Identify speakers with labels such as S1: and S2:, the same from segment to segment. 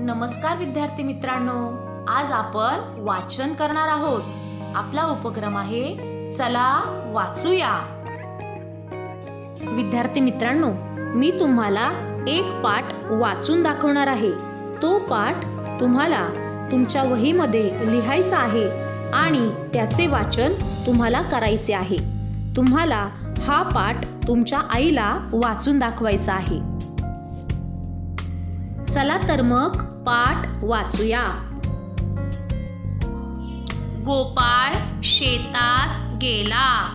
S1: नमस्कार विद्यार्थी मित्रांनो आज आपण वाचन करणार आहोत. आपला उपक्रम आहे चला वाचूया. विद्यार्थी मित्रांनो मी तुम्हाला एक पाठ वाचून दाखवणार आहे. तो पाठ तुम्हाला तुमच्या वहीमध्ये लिहायचा आहे आणि त्याचे वाचन तुम्हाला करायचे आहे. तुम्हाला हा पाठ तुमच्या आईला वाचून दाखवायचा आहे. चला तर मग पाठ वाचूया. गोपाळ शेतात गेला.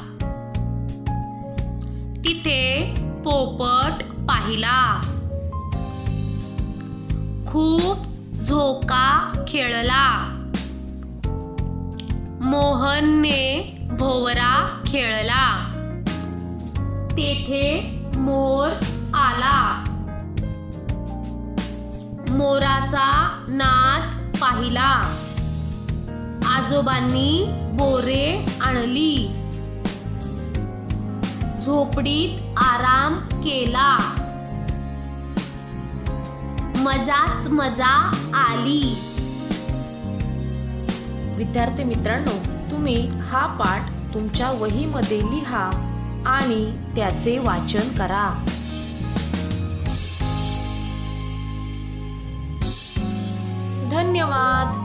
S1: तिथे पोपट पाहिला. खूप झोका खेळला. मोहनने भोवरा खेळला. तेथे मोर मोराचा नाच पाहिला. आजोबांनी बोरे आणली. झोपडीत आराम केला. मजाच मजा आली. विद्यार्थी मित्रांनो तुम्ही हा पाठ तुमच्या वहीमध्ये लिहा आणि त्याचे वाचन करा. धन्यवाद